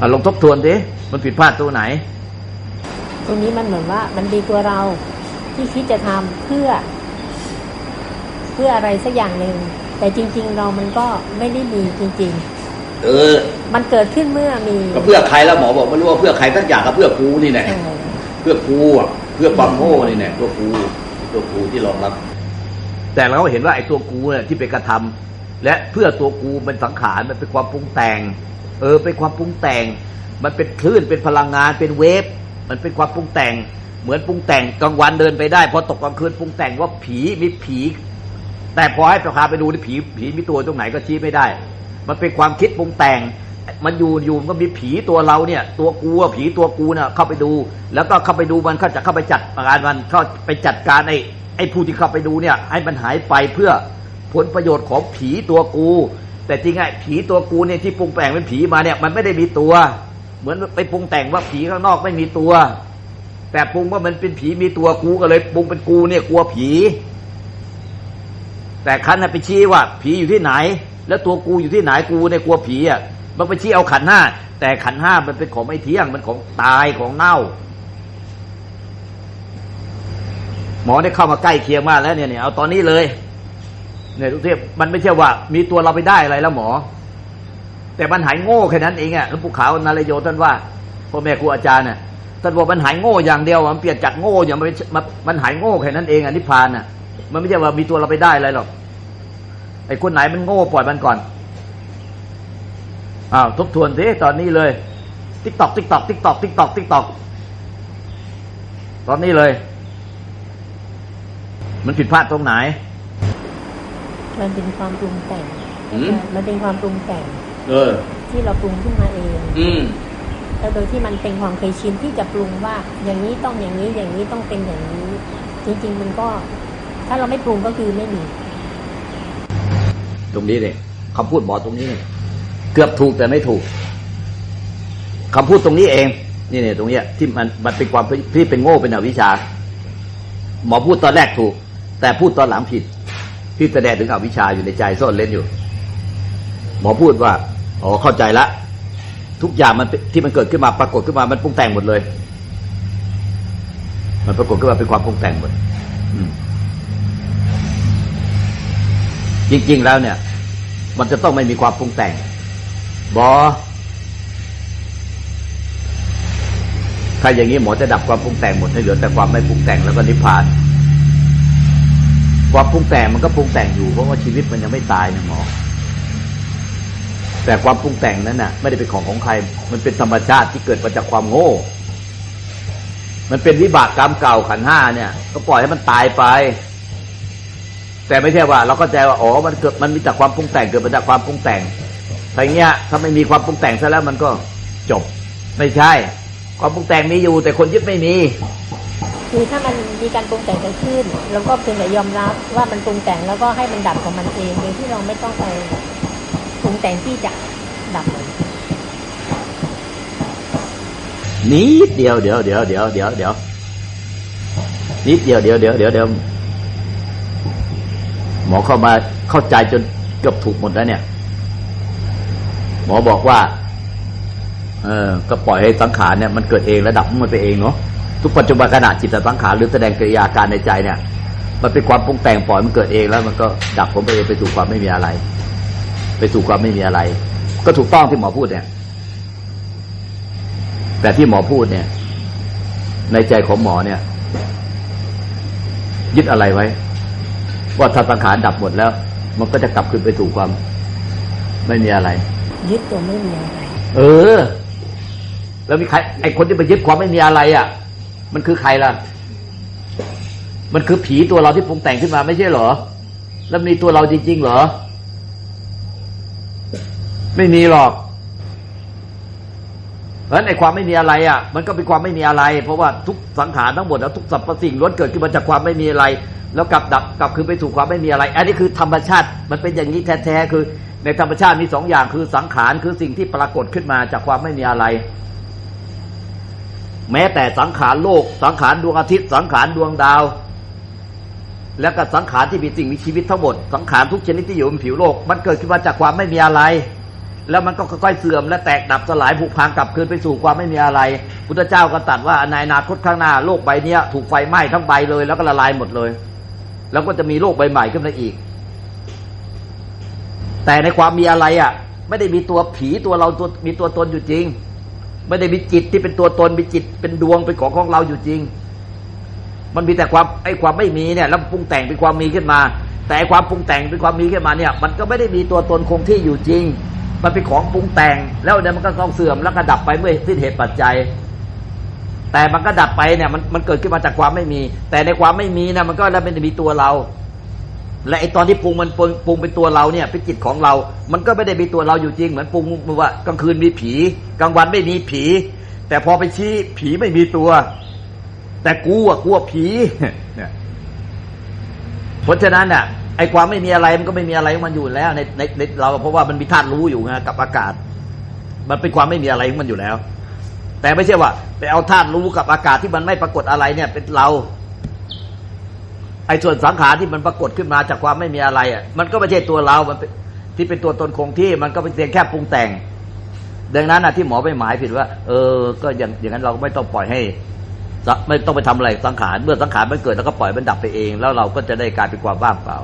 อะลองทบทวนดิมันผิดพลาดตัวไหน ตรงนี้มันเหมือนว่ามันดีตัวเราที่คิดจะทำเพื่อ เพื่ออะไรสักอย่างหนึ่งแต่จริง ๆ เรามันก็ไม่ได้มีจริงเออๆมันเกิดขึ้นเมื่อมีก็เพื่อใครแล้วหมอบอกไม่รู้ว่าเพื่อใครสักอย่างก็เพื่อกูนี่แหละเออเพื่อกูอะเพื่อความโง่นี่แหละตัวกูตัวกูที่รองรับ แต่เราเห็นว่าไอ้ตัวกูเนี่ยที่เป็นกระทำและเพื่อตัวกูมันสังขารมันเป็นความปรุงแต่ง เออเป็นความปรุงแต่ง มันเป็นคลื่นเป็นพลังงานเป็นเวฟมันเป็นความปรุงแต่ง เหมือนปรุงแต่งกลางวันเดินไปได้พอตกกลางคืนปรุงแต่งว่าผีมีผี แต่พอให้พาไปดูนี่ผีผีมีตัวตรงไหนก็ชี้ไม่ได้ มันเป็นความคิดปรุงแต่งมันอยู่อยู่มันก็มีผีตัวเราเนี่ย ตัวกูผีตัวกูน่ะเข้าไปดู แล้วก็เข้าไปดูมันเข้าจะเข้าไปจัดการมันเข้าไปจัดการไอ้ไอ้ผู้ที่เข้าไปดูเนี่ยให้มันหายไปเพื่อผลประโยชน์ของผีตัวกู แต่จริงไอ้ผีตัวกูเนี่ยที่ปรุงแต่งเป็นผีมาเนี่ยมันไม่ได้มีตัว เหมือนไปปรุงแต่งว่าผีข้างนอกไม่มีตัว แต่ปรุงว่ามันเป็นผีมีตัวกูก็เลยปรุงเป็นกูเนี่ยกลัวผี แต่คันไปชี้ว่า ผีอยู่ที่ไหน แล้วตัวกูอยู่ที่ไหนกูเนี่ยกลัวผีอะมันไปชี้เอาขันห้าแต่ขันห้ามันเป็นของไม่เที่ยงมันของตายของเน่า หมอได้เข้ามาใกล้เคียงมากแล้วเนี่ยเอาตอนนี้เลย เนี่ยทุกทีมันไม่ใช่ว่า มีตัวเราไปได้อะไรแล้วหมอ แต่มันหายโง่แค่นั้นเองอะหลวงปู่ขาวนารโยท่านว่าพ่อแม่ครูอาจารย์น่ะท่านบอกมันหายโง่อย่างเดียวมันเปลี่ยนจากโง่อย่างมันมันหายโง่แค่นั้นเองอะนิพพานน่ะ มันไม่ใช่ว่ามีตัวเราไปได้อะไรหรอกไอ้คนไหนมันโง่ปล่อยมันก่อนอ้าวทบทวนสิตอนนี้เลยติ๊กตอกติ๊กตอกติ๊กตอกติ๊กตอกติ๊กตอกตอนนี้เลย มันผิดพลาดตรงไหน มันเป็นความปรุงแต่งอืมมันเป็นความปรุงแต่ง เออ ที่เราปรุงขึ้นมาเอง อืมแล้วโดยที่มันเป็นความเคยชินที่จะปรุงว่า อย่างนี้ต้องอย่างนี้อย่างนี้ต้องเป็นอย่างนี้ จริง ๆ มันก็ ถ้าเราไม่ปรุงก็คือไม่มีตรงนี้เนี่ยคำพูดหมอตรงนี้เนี่ยเกือบถูกแต่ไม่ถูกคำพูดตรงนี้เองนี่เนี่ยตรงเนี้ยที่มันมันเป็นความที่เป็นโง่เป็นอวิชชา หมอพูดตอนแรกถูก แต่พูดตอนหลังผิด ที่แสดงถึงอวิชชาอยู่ในใจซ่อนเล่นอยู่ หมอพูดว่าอ๋อเข้าใจละ ทุกอย่างมันที่มันเกิดขึ้นมาปรากฏขึ้นมามันปรุงแต่งหมดเลย มันปรากฏขึ้นมาเป็นความปรุงแต่งหมดจริง ๆ แล้วเนี่ย มันจะต้องไม่มีความปรุงแต่งบอถ้าอย่างนี้หมอจะดับความปรุงแต่งหมดให้เหลือแต่ความไม่ปรุงแต่งแล้วก็นิพพาน ความปรุงแต่งมันก็ปรุงแต่งอยู่เพราะว่าชีวิตมันยังไม่ตายนะหมอ แต่ความปรุงแต่งนั้นน่ะ ไม่ได้เป็นของของใคร มันเป็นธรรมชาติที่เกิดมาจากความโง่ มันเป็นวิบากกรรมเก่าขันห้าเนี่ย ก็ปล่อยให้มันตายไป แต่ไม่ใช่ว่า เราก็ใจว่าอ๋อมันเกิดมันมีจากความปรุงแต่งเกิดมาจากความปรุงแต่งแต่เงี้ยถ้าไม่มีความปรุงแต่งซะแล้วมันก็จบ ไม่ใช่ ความปรุงแต่งมีอยู่ แต่คนยึดไม่มี คือถ้ามันมีการปรุงแต่งเกิดขึ้นเราก็เพียงแต่ยอมรับว่ามันปรุงแต่งแล้วก็ให้มันดับของมันเองโดยที่เราไม่ต้องไปปรุงแต่งที่จะดับมันนิดเดียวเดี๋ยวเดี๋ยวเดี๋ยวเดี๋ยวเดี๋ยวนิดเดียวเดี๋ยวเดี๋ยวเดี๋ยวเดี๋ยวหมอเข้ามาเข้าใจจนเกือบถูกหมดแล้วเนี่ย หมอบอกว่า เออก็ปล่อยให้สังขารเนี่ย มันเกิดเองระดับมันไปเองเนาะ ทุกปัจจุบันขณะจิตสังขารหรือแสดงกิริยาการในใจเนี่ย มันเป็นความปรุงแต่งปล่อยมันเกิดเองแล้วมันก็ดับผมไปเองไปสู่ความไม่มีอะไร ไปสู่ความไม่มีอะไร ก็ถูกต้องที่หมอพูดเนี่ย แต่ที่หมอพูดเนี่ย ในใจของหมอเนี่ย ยึดอะไรไว้ ว่าถ้าสังขารดับหมดแล้ว มันก็จะกลับคืนไปสู่ความ ไม่มีอะไร ยึดตัวไม่มีอะไร เออ แล้วมีใครไอคนที่ไปยึดความไม่มีอะไร อะ มันคือใครล่ะ มันคือผีตัวเราที่ปรุงแต่งขึ้นมาไม่ใช่เหรอ แล้วมีตัวเราจริง ๆ เหรอ ไม่มีหรอกเพราะฉะนั้นไอ้ความไม่มีอะไรอะ มันก็เป็นความไม่มีอะไร เพราะว่าทุกสังขารทั้งหมดแล้วทุกสรรพสิ่งล้วนเกิดขึ้นมาจากความไม่มีอะไร แล้วกลับดับกลับคืนไปสู่ความไม่มีอะไร อันนี้คือธรรมชาติ มันเป็นอย่างนี้แท้ๆคือ ในธรรมชาติมีสองอย่างคือสังขารคือสิ่งที่ปรากฏขึ้นมาจากความไม่มีอะไร แม้แต่สังขารโลก สังขารดวงอาทิตย์ สังขารดวงดาว แล้วก็สังขารที่มีสิ่งมีชีวิตทั้งหมด สังขารทุกชนิดที่อยู่บนผิวโลก มันเกิดขึ้นมาจากความไม่มีอะไร แล้วมันก็ค่อยๆเสื่อมและแตกดับสลายผุพังกลับคืนไปสู่ความไม่มีอะไร พุทธเจ้าก็ตรัดว่าในอนาคตข้างหน้าโลกใบนี้ถูกไฟไหม้ทั้งใบเลย แล้วก็ละลายหมดเลย แล้วก็จะมีโลกใบใหม่ขึ้นมาอีก แต่ในความมีอะไรอะ ไม่ได้มีตัวผีตัวเราตัวมีตัวตนอยู่จริง ไม่ได้มีจิตที่เป็นตัวตนมีจิตเป็นดวงเป็นของของเราอยู่จริง มันมีแต่ความไอ้ความไม่มีเนี่ยแล้วปรุงแต่งเป็นความมีขึ้นมา แต่ความปรุงแต่งเป็นความมีขึ้นมาเนี่ย มันก็ไม่ได้มีตัวตนคงที่อยู่จริง มันเป็นของปรุงแต่ง แล้วเดี๋ยวมันก็ต้องเสื่อมแล้วก็ดับไปเมื่อสิ้นเหตุปัจจัย แต่มันก็ดับไปเนี่ยมันมันเกิดขึ้นมาจากความไม่มี แต่ในความไม่มีนะมันก็แล้วไม่ได้มีตัวเรา และไอตอนที่ปรุงมันปรุงปรุงเป็นตัวเราเนี่ยเป็นจิตของเรา มันก็ไม่ได้มีตัวเราอยู่จริง เหมือนปรุงว่ากลางคืนมีผี กลางวันไม่มีผี แต่พอไปชี้ผีไม่มีตัว แต่กูอะกลัวผีเนี่ยเพราะฉะนั้นน่ะไอความไม่มีอะไรมันก็ไม่มีอะไรของมันอยู่แล้วในในในเราเพราะว่ามันมีธาตุรู้อยู่ไงกับอากาศ มันเป็นความไม่มีอะไรของมันอยู่แล้ว แต่ไม่ใช่ว่า ไปเอาธาตุรู้กับอากาศที่มันไม่ปรากฏอะไรเนี่ย เป็นเรา ไอ้ส่วนสังขารที่มันปรากฏขึ้นมาจากความไม่มีอะไรอะ มันก็ไม่ใช่ตัวเรา มันที่เป็นตัวตนคงที่มันก็เป็นเพียงแค่ปรุงแต่ง ดังนั้นนะที่หมอไปหมายผิดว่า เออ ก็อย่างอย่างนั้นเราก็ไม่ต้องปล่อยให้ ไม่ต้องไปทำอะไรสังขารเมื่อสังขารมันเกิดแล้วก็ปล่อยมันดับไปเอง แล้วเราก็จะได้กลายเป็นความว่างเปล่า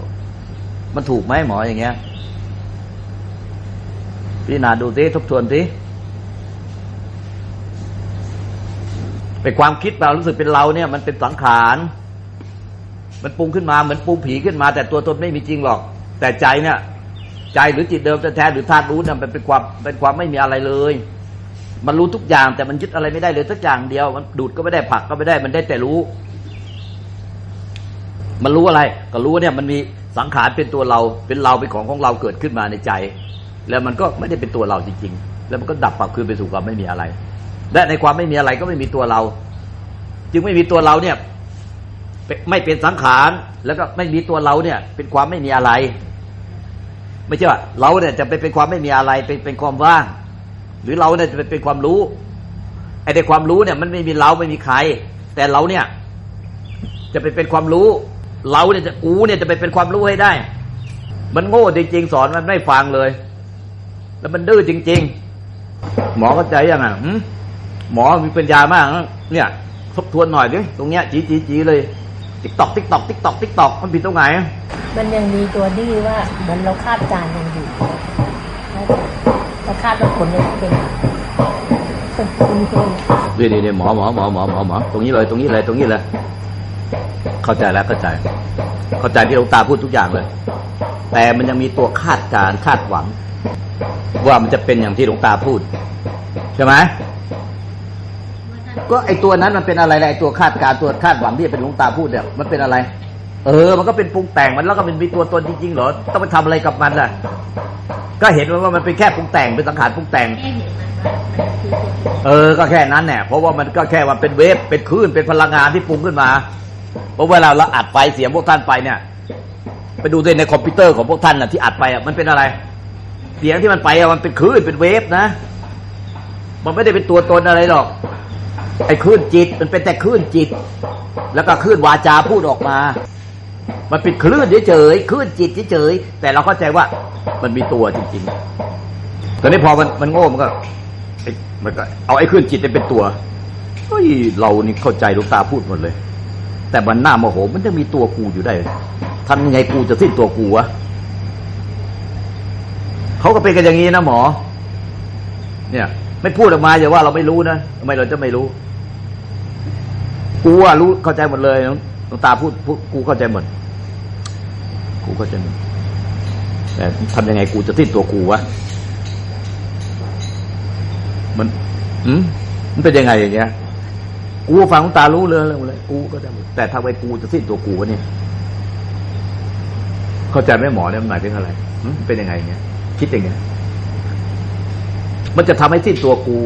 มันถูกไหมหมออย่างเงี้ยพี่นาดูสิทบทวนสิเป็นความคิดเรารู้สึกเป็นเราเนี่ย มันเป็นสังขาร มันปรุงขึ้นมาเหมือนปรุงผีขึ้นมา แต่ตัวตนไม่มีจริงหรอก แต่ใจเนี่ยใจหรือจิตเดิมแท้หรือธาตุรู้เนี่ยมันเป็นความเป็นความไม่มีอะไรเลย มันรู้ทุกอย่างแต่มันยึดอะไรไม่ได้เลยสักอย่างเดียว มันดูดก็ไม่ได้ผลักก็ไม่ได้มันได้แต่รู้ มันรู้อะไร ก็รู้ว่าเนี่ยมันมีสังขารเป็นตัวเราเป็นเราเป็นของของเราเกิดขึ้นมาในใจ แล้วมันก็ไม่ได้เป็นตัวเราจริง ๆ แล้วมันก็ดับปรับคืนไปสู่ความไม่มีอะไร และในความไม่มีอะไรก็ไม่มีตัวเรา จึงไม่มีตัวเราเนี่ย ไม่เป็นสังขาร แล้วก็ไม่มีตัวเราเนี่ย เป็นความไม่มีอะไร ไม่ใช่ว่าเราเนี่ยจะไปเป็นความไม่มีอะไร เป็นเป็นความว่าง หรือเราเนี่ยจะไปเป็นความรู้ไอ้ในความรู้เนี่ย มันไม่มีเราไม่มีใคร แต่เราเนี่ย จะไปเป็นความรู้ เราเนี่ยจะกูเนี่ยจะไปเป็นความรู้ให้ได้ มันโง่จริงๆสอนมันไม่ฟังเลย แล้วมันดื้อจริง ๆ หมอเข้าใจยังอะหมอมีปัญญามาก เนี่ยทบทวนหน่อยดิตรงเนี้ยจีจีจีเลย ติ๊กตอกติ๊กตอกติ๊กตอกติ๊กตอกมันผิดตรงไหน มันยังมีตัวดื้อว่าเหมือนเราคาดการณ์ยังอยู่เราคาดว่าผลเนี่ยเป็นเป็นคุณคุณนี่นี่นี่หมอหมอหมอหมอหมอหมอตรงนี้เลยตรงนี้เลยตรงนี้เลยเข้าใจแล้วเข้าใจ เข้าใจที่หลวงตาพูดทุกอย่างเลย แต่มันยังมีตัวคาดการณ์คาดหวัง ว่ามันจะเป็นอย่างที่หลวงตาพูด ใช่ไหม ก็ไอตัวนั้นมันเป็นอะไรล่ะไอตัวคาดการตัวคาดหวังที่เป็นหลวงตาพูดเนี่ยมันเป็นอะไร เออ มันก็เป็นปรุงแต่งมันแล้วก็เป็นมีตัวตนจริงๆเหรอต้องไปทำอะไรกับมันล่ะ ก็เห็นว่ามันเป็นแค่ปรุงแต่งเป็นสังขารปรุงแต่งเอตัวตนเออ ก็แค่นั้นแหละเพราะว่ามันก็แค่ว่าเป็นเวฟเป็นคลื่นเป็นพลังงานที่ปรุงขึ้นมาเพราะเวลาเราอัดไฟเสียงพวกท่านไปเนี่ย ไปดูด้วยในคอมพิวเตอร์ของพวกท่านน่ะที่อัดไปอะมันเป็นอะไร เสียงที่มันไปอะมันเป็นคลื่นเป็นเวฟนะ มันไม่ได้เป็นตัวตนอะไรหรอก ไอ้คลื่นจิตมันเป็นแต่คลื่นจิต แล้วก็คลื่นวาจาพูดออกมา มันเป็นคลื่นเฉยๆคลื่นจิตเฉยๆแต่เราเข้าใจว่ามันมีตัวจริงๆตอนนี้พอมันมันโง่มันก็มันก็ เอาไอ้ครื่องจิตเนี่ยเป็นตัวเฮ้ยเรานี่เข้าใจลูกตาพูดหมดเลย แต่มันหน้าโมโหมันจะมีตัวกูอยู่ได้ทำยังไงกูจะสิ้นตัวกูวะเขาก็เป็นกันอย่างนี้นะหมอ เนี่ย ไม่พูดออกมาอย่าว่าเราไม่รู้นะทำไมเราจะไม่รู้ กูว่ารู้เข้าใจหมดเลยหลวงตาพูดพูดกูเข้าใจหมด กูเข้าใจหมดแต่ทำยังไงกูจะสิ้นตัวกูวะมันอืมมันเป็นยังไงอย่างเงี้ย กูฟังของตารู้เลยเรื่องเลย กูก็จะแต่ทำไมกูจะสิ้นตัวกูวะเนี่ย เข้าใจไหมหมอเนี่ยมันหมายถึงอะไรหึมันเป็นยังไงอย่างเงี้ยคิดยังไงมันจะทำให้สิ้นตัวกู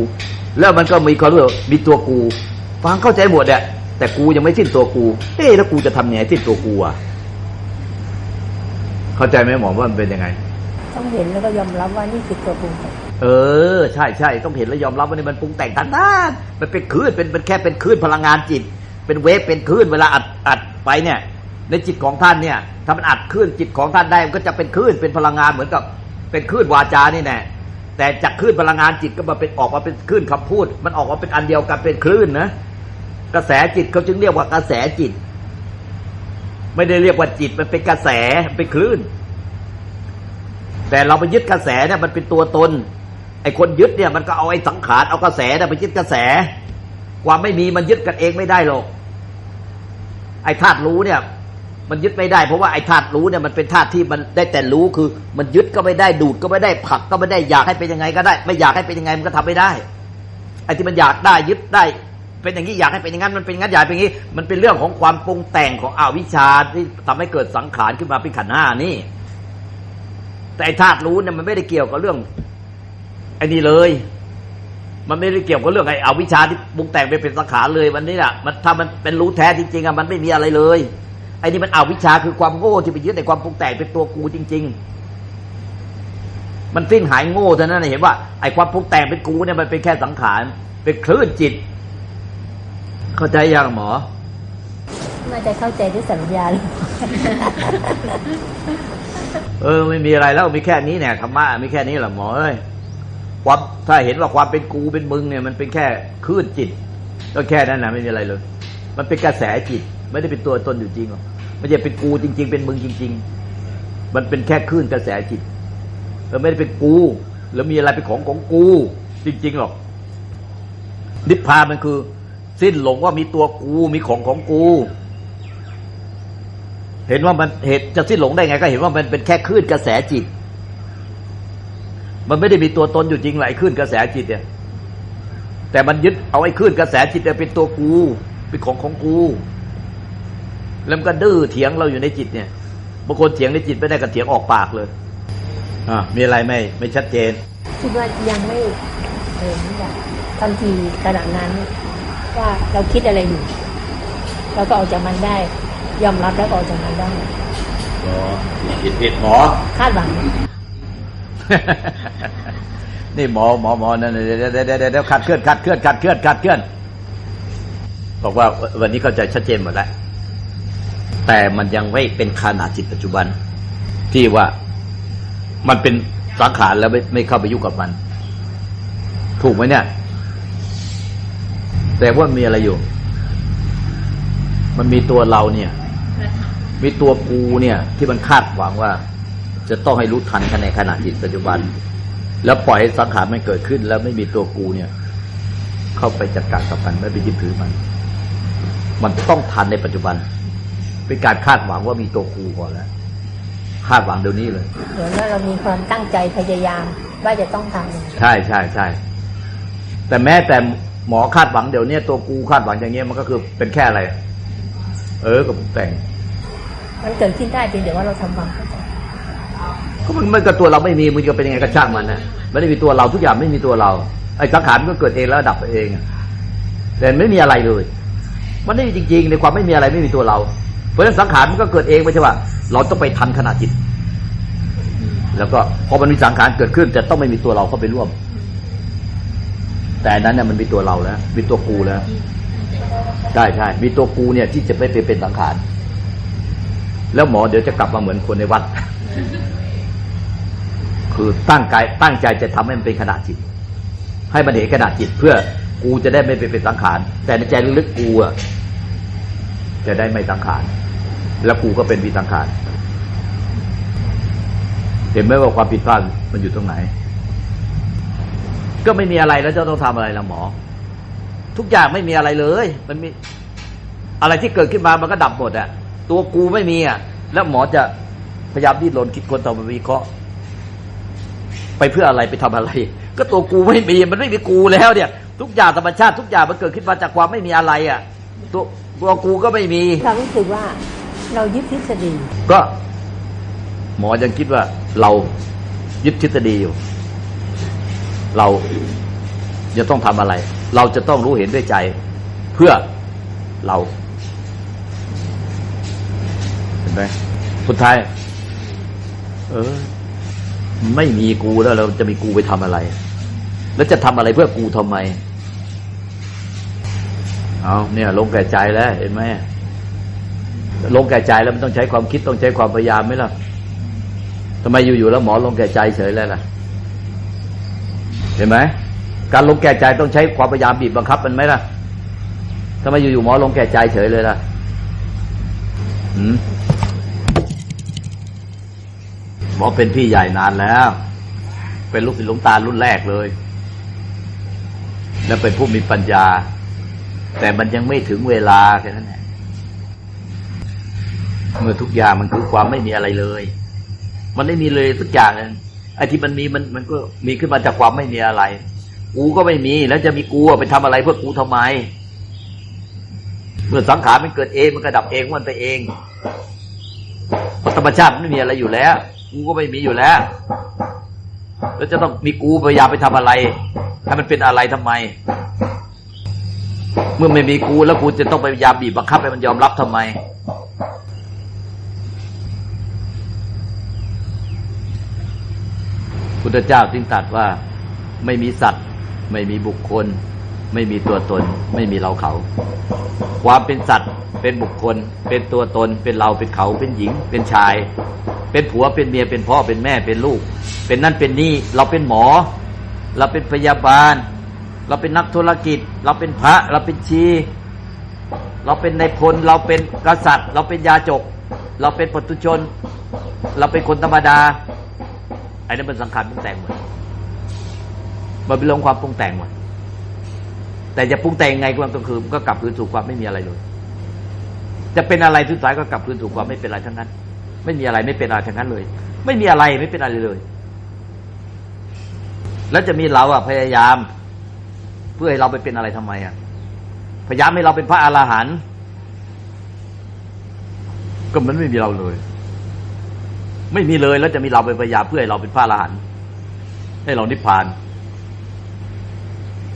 แล้วมันก็มีความรู้สึกมีตัวกู ฟังเข้าใจหมดอะ แต่กูยังไม่สิ้นตัวกู เอ๊ะแล้วกูจะทำยังไงสิ้นตัวกูอะเข้าใจไหมหมอว่ามันเป็นยังไง ต้องเห็นแล้วก็ยอมรับว่านี่คือตัวปรุงแต่งเออ ใช่ใช่ต้องเห็นและยอมรับว่านี่มันปรุงแต่งทางด้านมันเป็นคลื่นเป็นเป็นแค่เป็นคลื่นพลังงานจิต เป็นเวฟเป็นคลื่นเวลาอัดอัดไปเนี่ย ในจิตของท่านเนี่ย ถ้ามันอัดคลื่นจิตของท่านได้มันก็จะเป็นคลื่นเป็นพลังงานเหมือนกับ เป็นคลื่นวาจานี่แน่แต่จากคลื่นพลังงานจิตก็มาเป็นออกมาเป็นคลื่นคำพูด มันออกมาเป็นอันเดียวกันเป็นคลื่นนะ กระแสจิตเขาจึงเรียกว่ากระแสจิต ไม่ได้เรียกว่าจิตมันเป็นกระแสเป็นคลื่น แต่เราไปยึดกระแสเนี่ยมันเป็นตัวตนไอ้คนยึดเนี่ยมันก็เอาไอ้สังขารเอากระแสเนี่ยไปยึดกระแส ความไม่มีมันยึดกันเองไม่ได้หรอกไอ้ธาตุรู้เนี่ย มันยึดไม่ได้ เพราะว่าไอ้ธาตุรู้เนี่ยมันเป็นธาตุที่มันได้แต่รู้คือ มันยึดก็ไม่ได้ดูดก็ไม่ได้ผลักก็ไม่ได้อยากให้เป็นยังไงก็ได้ ไม่อยากให้เป็นยังไงมันก็ทำไม่ได้ ไอ้ที่มันอยากได้ยึดได้ เป็นอย่างนี้อยากให้เป็นอย่างนั้นมันเป็นอย่างนั้นอยากเป็นอย่างนี้ มันเป็นเรื่องของความปรุงแต่งของอวิชชาที่ทำให้เกิดสังขารขึ้นมาเป็นขันธ์ห้านี่ แต่ธาตุรู้เนี่ยมันไม่ได้เกี่ยวกับเรื่องไอ้นี่เลย มันไม่ได้เกี่ยวกับเรื่องไอ้อวิชชาที่ปรุงแต่งไปเป็นสังขารเลยวันนี้แหละมันถ้ามันเป็นรู้แท้จริงๆอะมันไม่มีอะไรเลยไอ้นี่มันอวิชชาคือความโง่ที่ไปยึดในความปรุงแต่งเป็นตัวกูจริง ๆมันสิ้นหายโง่เท่านั้นเห็นว่าไอ้ความปรุงแต่งเป็นกูเนี่ยมันเป็นแค่สังขาร เป็นคลื่นจิต เข้าใจยังหมอ น่าจะเข้าใจด้วยสัญญาเลยเออไม่มีอะไรแล้วมีแค่นี้เนี่ยธรรมะมีแค่นี้แหละหมอเอ้ยความถ้าเห็นว่าความเป็นกูเป็นมึงเนี่ย มันเป็นแค่คลื่นจิต ก็แค่นั้นนะไม่มีอะไรเลย มันเป็นกระแสจิต ไม่ได้เป็นตัวตนอยู่จริงหรอกไม่ใช่เป็นกูจริง ๆ เป็นมึงจริง ๆ มันเป็นแค่คลื่นกระแสจิตแล้วไม่ได้เป็นกูแล้วมีอะไรเป็นของของกู จริง ๆหรอกนิพพานมันคือ สิ้นหลงว่ามีตัวกูมีของของกู เห็นว่ามันเหตุจะสิ้นหลงได้ไง ก็เห็นว่ามันเป็นแค่คลื่นกระแสจิต มันไม่ได้มีตัวตนอยู่จริงไอ้คลื่นกระแสจิตเนี่ย แต่มันยึดเอาไอ้คลื่นกระแสจิตเนี่ยเป็นตัวกูเป็นของของกูแล้วมันก็ดื้อเถียงเราอยู่ในจิตเนี่ยบางคนเถียงในจิตไม่ได้ก็เถียงออกปากเลย อ่า มีอะไรไม่ไม่ชัดเจนคิดว่ายังไม่เห็นแบบทันทีขณะนั้น ว่าเราคิดอะไรอยู่ เราก็ออกจากมันได้ ยอมรับแล้วก็ออกจากมันได้อ๋อผิดผิดหมอคาดหวังนี่หมอหมอหมอนั่นเดี๋ยวเดี๋ยวเดี๋ยวเดี๋ยวขัดเคลื่อนขัดเคลื่อนขัดเคลื่อนขัดเคลื่อนบอกว่าวันนี้เข้าใจชัดเจนหมดแล้วแต่มันยังไม่เป็นขนาดจิตปัจจุบัน ที่ว่ามันเป็นสังขารแล้วไม่ไม่เข้าไปยุ่งกับมัน ถูกไหมเนี่ย แต่ว่ามีอะไรอยู่ มันมีตัวเราเนี่ย มีตัวกูเนี่ย ที่มันคาดหวังว่า จะต้องให้รู้ทันในขณะจิตปัจจุบัน แล้วปล่อยให้สังขารมันเกิดขึ้น แล้วไม่มีตัวกูเนี่ย เข้าไปจัดการกับมันไม่ไปยึดถือมัน มันต้องทันในปัจจุบัน เป็นการคาดหวังว่ามีตัวกูก่อนแล้วคาดหวังเดี๋ยวนี้เลย เหมือนว่าเรามีความตั้งใจพยายามว่าจะต้องทำใช่ใช่ใช่แต่แม้แต่ หมอคาดหวังเดี๋ยวนี้ตัวกูคาดหวังอย่างเงี้ยมันก็คือเป็นแค่อะไร เออกับแต่ง มันเกิดขึ้นได้เพียงแต่ว่าเราทำความเข้าใจก็มันมันก็ตัวเราไม่มีมันจะเป็นยังไงก็ช่างมันนะไม่ได้มีตัวเราทุกอย่างไม่มีตัวเราไอ้สังขารมันก็เกิดเองแล้วดับไปเองอะแต่ไม่มีอะไรเลย มันไม่มีจริง ๆ ในความไม่มีอะไรไม่มีตัวเรา เพราะฉะนั้นสังขารมันก็เกิดเองไม่ใช่ว่า เราต้องไปทันขณะจิต แล้วก็พอมันมีสังขารเกิดขึ้นจะต้องไม่มีตัวเราเข้าไปร่วม แต่นั้นเนี่ยมันมีตัวเราแล้ว มีตัวกูแล้วใช่ใช่มีตัวกูเนี่ย ที่จะไม่ไปเป็นสังขารแล้วหมอเดี๋ยวจะกลับมาเหมือนคนในวัด คือตั้งกายตั้งใจจะทำให้มันเป็นขณะจิต ให้มันเห็นขณะจิต เพื่อกูจะได้ไม่ไปเป็นสังขาร แต่ในใจลึกๆกูอะจะได้ไม่สังขาร แล้วกูก็เป็นวิสังขาร เห็นไหมว่าความผิดพลาดมันอยู่ตรงไหน ก็ไม่มีอะไรแล้วเจ้าต้องทำอะไรละหมอ ทุกอย่างไม่มีอะไรเลย มันมี อะไรที่เกิดขึ้นมามันก็ดับหมดอะตัวกูไม่มีอะแล้วหมอจะพยายามดิ้นรนคิดคนทำวิเคราะห์ไปเพื่ออะไรไปทำอะไร ก็ตัวกูไม่มีมันไม่มีกูแล้วเนี่ย ทุกอย่างธรรมชาติทุกอย่างมันเกิดขึ้นมาจากความไม่มีอะไรอะ่ะ ตัวตัวกูก็ไม่มีความรู้สึกว่า เรายึดทฤษฎีก็ หมอยังคิดว่าเรายึดทฤษฎีอยู่ เราจะต้องทำอะไร เราจะต้องรู้เห็นด้วยใจ เพื่อเรา เห็นไหมสุดท้าย เออ ไม่มีกูแล้วเราจะมีกูไปทำอะไร แล้วจะทำอะไรเพื่อกูทำไม เอาเนี่ย ลงแก่ใจแล้ว เห็นไหมลงแก่ใจแล้วมันต้องใช้ความคิดต้องใช้ความพยายามไหมล่ะทำไมอยู่ๆแล้วหมอลงแก่ใจเฉยแล้วล่ะ เห็นไหมการลงแก่ใจต้องใช้ความพยายามบีบบังคับมันไหมล่ะทำไมอยู่ๆหมอลงแก่ใจเฉยเลยล่ะหมหมอเป็นพี่ใหญ่นานแล้ว เป็นลูกศิษย์หลวงตารุ่นแรกเลย และเป็นผู้มีปัญญา แต่มันยังไม่ถึงเวลาแค่นั้นแหละเมื่อทุกอย่างมันคือความไม่มีอะไรเลย มันไม่มีเลยสักอย่างนึง ไอ้ที่มันมีมันมันก็มีขึ้นมาจากความไม่มีอะไร กูก็ไม่มี แล้วจะมีกูไปทำอะไรเพื่อกูทำไม เมื่อสังขารมันเกิดเองมันกระดับเองมันไปเองธรรมชาติมันไม่มีอะไรอยู่แล้ว กูก็ไม่มีอยู่แล้ว แล้วจะต้องมีกูพยายามไปทำอะไรให้มันเป็นอะไรทำไม เมื่อไม่มีกูแล้วกูจะต้องไปพยายามบีบบังคับให้มันยอมรับทำไม พุทธเจ้าจึงตรัสว่าไม่มีสัตว์ ไม่มีบุคคล ไม่มีตัวตน ไม่มีเราเขา ความเป็นสัตว์เป็นบุคคล เป็นตัวตน เป็นเราเป็นเขาเป็นหญิง เป็นชาย เป็นผัวเป็นเมียเป็นพ่อเป็นแม่เป็นลูก เป็นนั่นเป็นนี่เราเป็นหมอ เราเป็นพยาบาล เราเป็นนักธุรกิจ เราเป็นพระ เราเป็นชี เราเป็นนายพลเราเป็นกษัตริย์ เราเป็นยาจก เราเป็นปุถุชน เราเป็นคนธรรมดา ไอ้นั่นเป็นสังขารปรุงแต่งหมดมันเป็นเรื่องความปรุงแต่งหมดแต่จะปรุงแต่งยังไงก็มันก็คือก็กลับคืนสู่ความไม่มีอะไรเลย จะเป็นอะไรสุดท้ายก็กลับคืนสู่ความไม่เป็นอะไรทั้งนั้น ไม่มีอะไรไม่เป็นอะไรทั้งนั้นเลย ไม่มีอะไรไม่เป็นอะไรเลย แล้วจะมีเราอะพยายาม เพื่อให้เราไปเป็นอะไรทำไมอะพยายามให้เราเป็นพระอรหันต์ก็มันไม่มีเราเลย ไม่มีเลยแล้วจะมีเราเป็นพยายาเพื่อให้เราเป็นพระอรหันต์ให้เรานิพพาน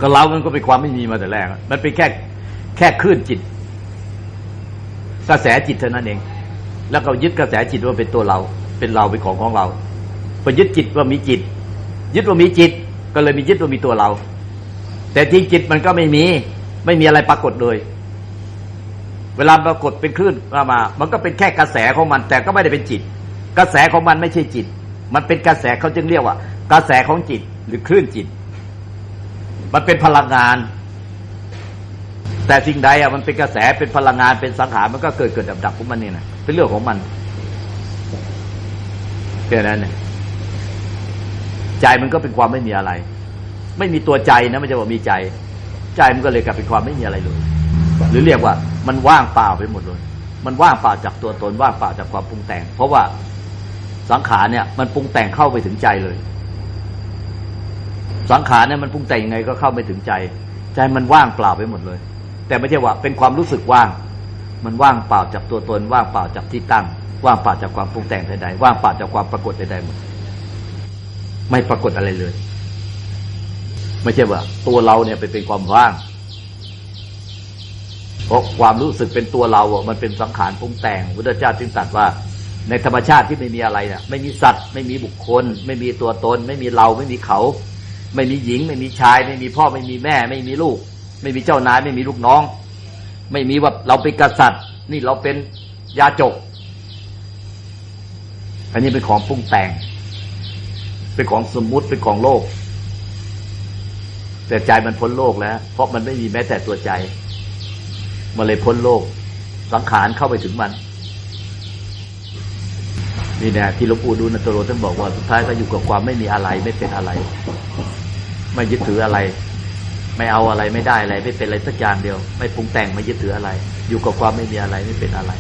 ก็เรามันก็เป็นความไม่มีมาแต่แรกมันเป็นแค่แค่คลื่นจิต กระแสจิตเท่านั้นเอง แล้วก็ยึดกระแสจิตว่าเป็นตัวเรา เป็นเราเป็นของของเราพอยึดจิตว่ามีจิต ยึดว่ามีจิต ก็เลยมียึดว่ามีตัวเรา แต่จริงจิตมันก็ไม่มี ไม่มีอะไรปรากฏเลย เวลาปรากฏเป็นคลื่นมามามันก็เป็นแค่กระแสของมัน แต่ก็ไม่ได้เป็นจิต กระแสของมันไม่ใช่จิต มันเป็นกระแสเขาจึงเรียกว่า กระแสของจิตหรือคลื่นจิต มันเป็นพลังงาน แต่สิ่งใดอะมันเป็นกระแสเป็นพลังงานเป็นสังขารมันก็เกิดเกิดดับดับของมันนี่นะเป็นเรื่องของมันแค่นั้นเนี่ยใจมันก็เป็นความไม่มีอะไร ไม่มีตัวใจนะไม่ใช่ว่ามีใจ ใจมันก็เลยกลายเป็นความไม่มีอะไรเลยหรือเรียกว่ามันว่างเปล่าไปหมดเลย มันว่างเปล่าจากตัวตนว่างเปล่าจากความปรุงแต่ง เพราะว่า สังขารเนี่ยมันปรุงแต่งเข้าไปถึงใจเลย สังขารเนี่ยมันปรุงแต่งยังไงก็เข้าไม่ถึงใจ ใจมันว่างเปล่าไปหมดเลย แต่ไม่ใช่ว่าเป็นความรู้สึกว่าง มันว่างเปล่าจากตัวตน ว่างเปล่าจากที่ตั้ง ว่างเปล่าจากความปรุงแต่งใดๆว่างเปล่าจากความปรากฏใดๆหมดไม่ปรากฏอะไรเลย ไม่ใช่ว่า ตัวเราเนี่ยไปเป็นความว่างเพราะความรู้สึกเป็นตัวเราอะมันเป็นสังขารปรุงแต่งพุทธเจ้าจึงตรัสว่า ในธรรมชาติที่ไม่มีอะไรเนี่ยไม่มีสัตว์ ไม่มีบุคคล ไม่มีตัวตน ไม่มีเราไม่มีเขา ไม่มีหญิง ไม่มีชาย ไม่มีพ่อไม่มีแม่ ไม่มีลูก ไม่มีเจ้านาย ไม่มีลูกน้อง ไม่มีว่าเราเป็นกษัตริย์ นี่เราเป็นยาจก อันนี้เป็นของปรุงแต่ง เป็นของสมมุติเป็นของโลก แต่ใจมันพ้นโลกแล้ว เพราะมันไม่มีแม้แต่ตัวใจ มันเลยพ้นโลก สังขารเข้าไปถึงมัน นี่นะที่หลวงปู่ดูลนตโรท่านบอกว่าสุดท้ายก็อยู่กับความไม่มีอะไรไม่เป็นอะไร ไม่ยึดถืออะไร ไม่เอาอะไรไม่ได้อะไร ไม่เป็นอะไรสักอย่างเดียว ไม่ปรุงแต่งไม่ยึดถืออะไร อยู่กับความไม่มีอะไรไม่เป็นอะไร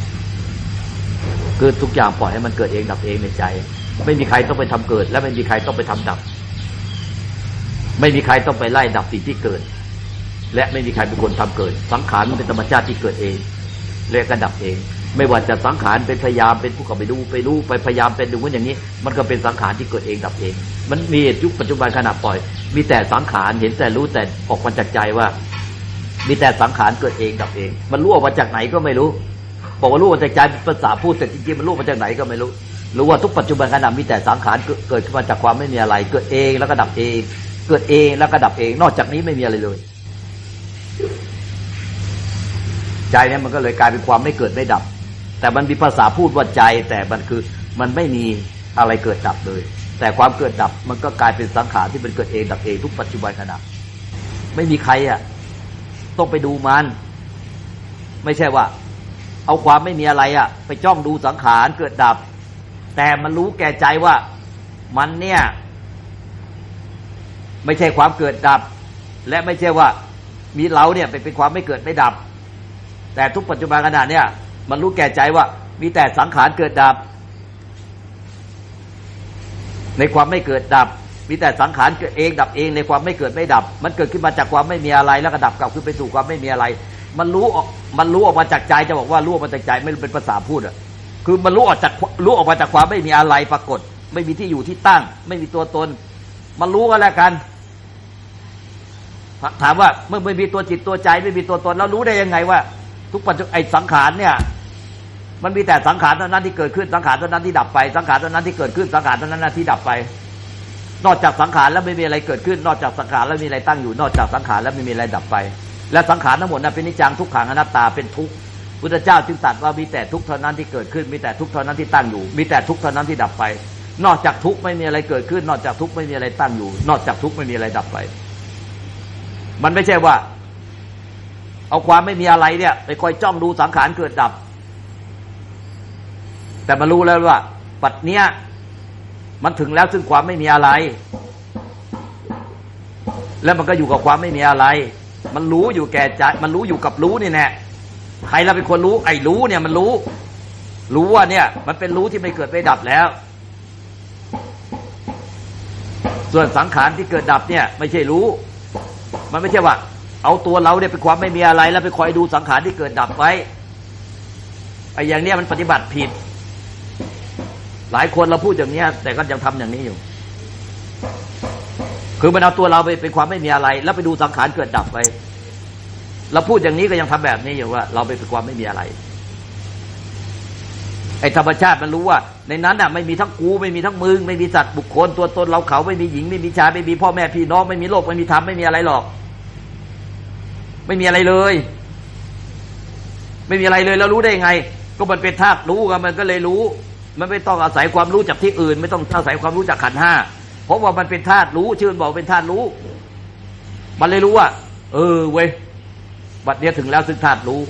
คือทุกอย่างปล่อยให้มันเกิดเองดับเองในใจ ไม่มีใครต้องไปทำเกิด และไม่มีใครต้องไปทำดับ ไม่มีใครต้องไปไล่ดับสิ่งที่เกิด และไม่มีใครเป็นคนทำเกิด สังขารมันเป็นธรรมชาติที่เกิดเองและก็ดับเอง ไม่ว่าจะสังขารเป็นพยายามเป็นผู้เข้าไปดูไปรู้ไปพยายามเป็นดูว่าอย่างนี้ มันก็เป็นสังขารที่เกิดเองดับเอง มันมียุคปัจจุบันขณะปล่อย มีแต่สังขารเห็นแต่รู้แต่ออกมาจากใจว่า มีแต่สังขารเกิดเองดับเอง มันรู้ออกมาจากไหนก็ไม่รู้บอกว่ารู้มาจากใจภาษาพูดแต่จริงๆมันรู้มาจากไหนก็ไม่รู้รู้ว่าทุกปัจจุบันขณะมีแต่สังขารเกิดขึ้นมาจากความไม่มีอะไร เกิดเองแล้วก็ดับเอง เกิดเองแล้วก็ดับเอง นอกจากนี้ไม่มีอะไรเลยใจเนี่ยมันก็เลยกลายเป็นความไม่เกิดไม่ดับ แต่มันมีภาษาพูดว่าใจ แต่มันคือมันไม่มีอะไรเกิดดับเลย แต่ความเกิดดับมันก็กลายเป็นสังขารที่มันเกิดเองดับเองทุกปัจจุบันขณะไม่มีใครอะต้องไปดูมัน ไม่ใช่ว่า เอาความไม่มีอะไรอะ ไปจ้องดูสังขารเกิดดับ แต่มันรู้แก่ใจว่ามันเนี่ย ไม่ใช่ความเกิดดับ และไม่ใช่ว่ามีเราเนี่ยเป็นความไม่เกิดไม่ดับ แต่ทุกปัจจุบันขณะเนี่ย มันรู้แก่ใจว่า มีแต่สังขารเกิดดับ ในความไม่เกิดดับ มีแต่สังขารเกิดเองดับเองในความไม่เกิดไม่ดับ มันเกิดขึ้นมาจากความไม่มีอะไรแล้วก็ดับกลับขึ้นไปสู่ความไม่มีอะไร มันรู้ออกมันรู้ออกมาจากใจจะบอกว่ารู้ออกมาจากใจไม่เป็นภาษาพูดอะคือมันรู้ออกจากรู้ออกมาจากความไม่มีอะไรปรากฏ ไม่มีที่อยู่ที่ตั้ง ไม่มีตัวตน มันรู้กันแล้วกันถามว่าเมื่อไม่มีตัวจิตตัวใจไม่มีตัวตนแล้วรู้ได้ยังไงว่า ทุกปัจจุไอสังขารเนี่ย มันมีแต่สังขารเท่านั้นที่เกิดขึ้นสังขารเท่านั้นที่ดับไป สังขารเท่านั้นที่เกิดขึ้นสังขารเท่านั้นที่ดับไป นอกจากสังขารแล้วไม่มีอะไรเกิดขึ้น นอกจากสังขารแล้วมีอะไรตั้งอยู่ นอกจากสังขารแล้วไม่มีอะไรดับไป และสังขารทั้งหมดนั้นเป็นนิจจังทุกขังอนัตตาเป็นทุกข์พุทธเจ้าจึงตรัสว่ามีแต่ทุกเท่านั้นที่เกิดขึ้น มีแต่ทุกเท่านั้นที่ตั้งอยู่ มีแต่ทุกเท่านั้นที่ดับไป นอกจากทุกไม่มีอะไรเกิดขึ้น นอกจากทุกไม่มีอะไรตั้งอยู่ นอกจากทุกไม่มีอะไรดับไป มันไม่ใช่ว่า เอาความไม่มีอะไรเนี่ยไปคอยจ้องดูสังขารเกิดดับ แต่มารู้แล้วว่าปัจเนี้ยมันถึงแล้วซึ่งความไม่มีอะไร แล้วมันก็อยู่กับความไม่มีอะไร มันรู้อยู่แก่ใจมันรู้อยู่กับรู้นี่แน่ใครเราเป็นคนรู้ไอ้รู้เนี่ยมันรู้ รู้ว่าเนี่ย มันเป็นรู้ที่ไม่เกิดไม่ดับแล้ว ส่วนสังขารที่เกิดดับเนี่ย ไม่ใช่รู้ มันไม่ใช่ว่า เอาตัวเราเนี่ยเป็นความไม่มีอะไรแล้วไปคอยดูสังขารที่เกิดดับไว้ไอ้อย่างเนี้ยมันปฏิบัติผิด หลายคนเราพูดอย่างเนี้ย แต่ก็ยังทำอย่างนี้อยู่ คือมันเอาตัวเราไปเป็นความไม่มีอะไร แล้วไปดูสังขารเกิดดับไปเราพูดอย่างนี้ก็ยังทำแบบนี้อยู่ว่า เราไปเป็นความไม่มีอะไร ไอ้ธรรมชาติมันรู้ว่า ในนั้นอะไม่มีทั้งกูไม่มีทั้งมึงไม่มีสัตว์บุคคลตัวตนเราเขาไม่มีหญิงไม่มีชายไม่มีพ่อแม่พี่น้องไม่มีโลกไม่มีธรรมไม่มีอะไรหรอก ไม่มีอะไรเลย ไม่มีอะไรเลยแล้วรู้ได้ไง ก็มันเป็นธาตุรู้กันมันก็เลยรู้ มันไม่ต้องอาศัยความรู้จากที่อื่น ไม่ต้องอาศัยความรู้จากขันห้าเพราะว่ามันเป็นธาตุรู้ ชื่อบอกเป็นธาตุรู้ มันเลยรู้ว่า เออเว้ยบัดเนี้ยถึงแล้วซึ่งธาตุรู้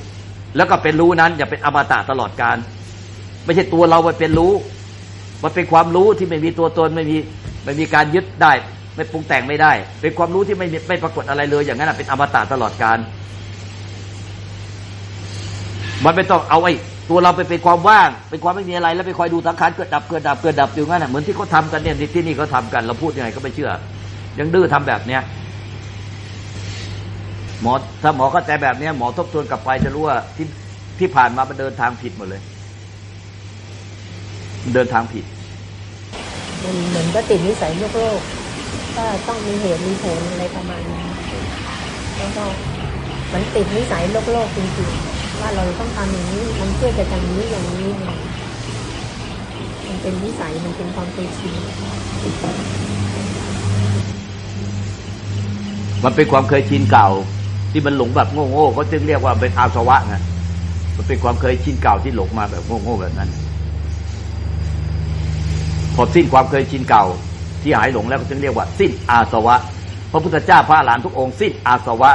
แล้วก็เป็นรู้นั้นอย่าเป็นอมตะตลอดการไม่ใช่ตัวเรามันเป็นรู้ มันเป็นความรู้ที่ไม่มีตัวตนไม่มีไม่มีการยึดได้ ไม่ปรุงแต่งไม่ได้ เป็นความรู้ที่ไม่ไม่ปรากฏอะไรเลย อย่างนั้นเป็นอมตะตลอดการมันไม่ต้องเอาไอ้ตัวเราไปเป็นความว่าง เป็นความไม่มีอะไร แล้วไปคอยดูสังขารเกิดดับเกิดดับเกิดดับอยู่งั้นเหมือนที่เขาทากันเนี่ยที่นี่เขาทากันเราพูดยังไงก็ไม่เชื่อ ยังดื้อทำแบบเนี้ยหมอถ้าหมอเข้าใจแบบเนี้ยหมอทบทวนกลับไปจะรู้ว่าที่ที่ผ่านมามันเดินทางผิดหมดเลย เดินทางผิด มันเหมือนก็ติดนิสัยโลกโลก ก็ต้องมีเหตุมีผลอะไรประมาณนี้แล้วก็มันติดนิสัยโลกโลกจริงๆว่าเราต้องทำอย่างนี้มันเพื่อจะทำนี้อย่างนี้เนี่ยมันเป็นนิสัยมันเป็นความเคยชินมันเป็นความเคยชินเก่า ที่มันหลงแบบโง่ๆเขาจึงเรียกว่าเป็นอาสวะไงมันเป็นความเคยชินเก่าที่หลงมาแบบโง่ๆแบบนั้น พอสิ้นความเคยชินเก่า ที่หายหลงแล้วก็จึงเรียกว่า สิ้นอาสวะ พระพุทธเจ้าพระหลานทุกองค์ สิ้นอาสวะ